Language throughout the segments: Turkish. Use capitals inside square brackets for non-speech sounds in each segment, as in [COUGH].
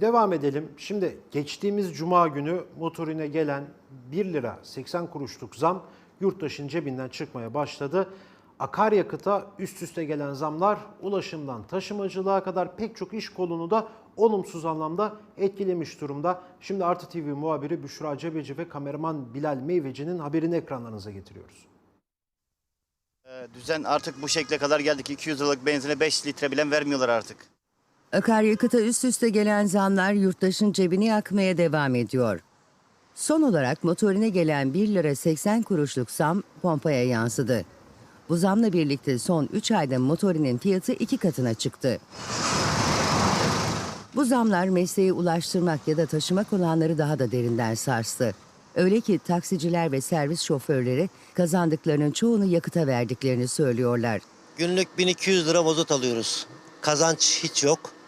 Devam edelim. Şimdi geçtiğimiz cuma günü motorine gelen 1 lira 80 kuruşluk zam yurttaşın cebinden çıkmaya başladı. Akaryakıta üst üste gelen zamlar ulaşımdan taşımacılığa kadar pek çok iş kolunu da olumsuz anlamda etkilemiş durumda. Şimdi Artı TV muhabiri Büşra Cebeci ve kameraman Bilal Meyveci'nin haberini ekranlarınıza getiriyoruz. Ee, Düzen artık bu şekle kadar geldik. 200 liralık benzine 5 litre bile vermiyorlar artık. Akaryakıta üst üste gelen zamlar yurttaşın cebini yakmaya devam ediyor. Son olarak motorine gelen 1 lira 80 kuruşluk zam pompaya yansıdı. Bu zamla birlikte son 3 ayda motorinin fiyatı iki katına çıktı. Bu zamlar mesleğe ulaştırmak ya da taşımak olanları daha da derinden sarstı. Öyle ki taksiciler ve servis şoförleri kazandıklarının çoğunu yakıta verdiklerini söylüyorlar. Günlük 1200 lira mazot alıyoruz. Kazanç hiç yok.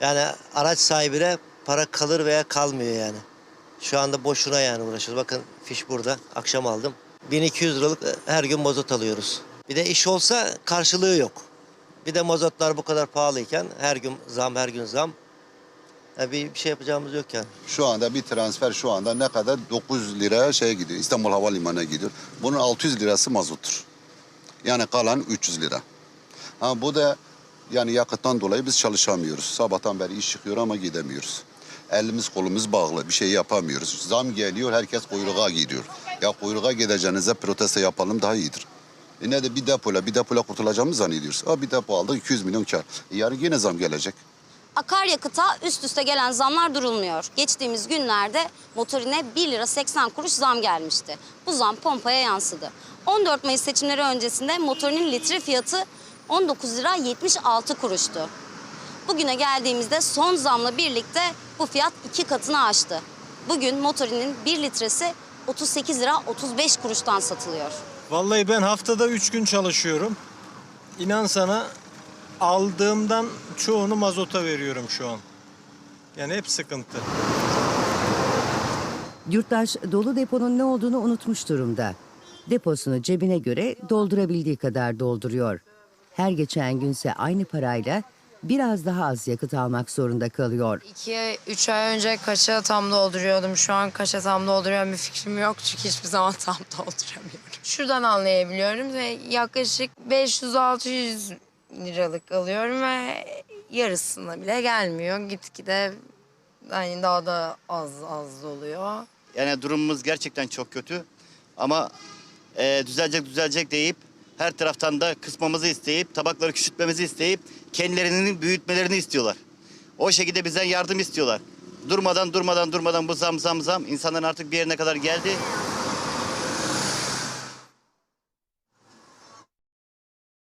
Yani araç sahibine para kalır veya kalmıyor yani. Şu anda boşuna yani uğraşıyoruz. Bakın fiş burada. Akşam aldım. 1200 liralık her gün mazot alıyoruz. Bir de iş olsa karşılığı yok. Bir de mazotlar bu kadar pahalıyken her gün zam her gün zam. Ya bir, bir şey yapacağımız yok yani. Şu anda bir transfer şu anda ne kadar 900 liraya şey gidiyor. İstanbul Havalimanı'na gidiyor. Bunun 600 lirası mazottur. Yani kalan 300 lira. Ha bu da yani yakıttan dolayı biz çalışamıyoruz. Sabahtan beri iş çıkıyor ama gidemiyoruz. Elimiz kolumuz bağlı. Bir şey yapamıyoruz. Zam geliyor herkes kuyruğa gidiyor. Ya kuyruğa gideceğinize protesto yapalım daha iyidir. E ne de bir depoyla bir depoyla kurtulacağımızı zannediyoruz. Ha bir depo aldık 200 milyon kar. E yarın yine zam gelecek. Akaryakıta üst üste gelen zamlar durulmuyor. Geçtiğimiz günlerde motorine 1 lira 80 kuruş zam gelmişti. Bu zam pompaya yansıdı. 14 Mayıs seçimleri öncesinde motorinin litre fiyatı 19 lira 76 kuruştu. Bugüne geldiğimizde son zamla birlikte bu fiyat iki katını aştı. Bugün motorinin 1 litresi 38 lira 35 kuruştan satılıyor. Vallahi ben haftada 3 gün çalışıyorum. İnan sana aldığımdan çoğunu mazota veriyorum şu an. Yani hep sıkıntı. Yurttaş dolu deponun ne olduğunu unutmuş durumda. Deposunu cebine göre doldurabildiği kadar dolduruyor. Her geçen günse aynı parayla biraz daha az yakıt almak zorunda kalıyor. 2-3 ay önce kaça tam dolduruyordum. Şu an kaça tam dolduruyorum bir fikrim yok. Çünkü hiçbir zaman [LAUGHS] tam dolduramıyorum. Şuradan anlayabiliyorum ve yaklaşık 500-600 liralık alıyorum ve yarısına bile gelmiyor. Gitgide yani daha da az az doluyor. Yani durumumuz gerçekten çok kötü. Ama e, düzelecek düzelecek deyip her taraftan da kısmamızı isteyip tabakları küçültmemizi isteyip kendilerinin büyütmelerini istiyorlar. O şekilde bizden yardım istiyorlar. Durmadan durmadan durmadan bu zam zam zam insanların artık bir yerine kadar geldi.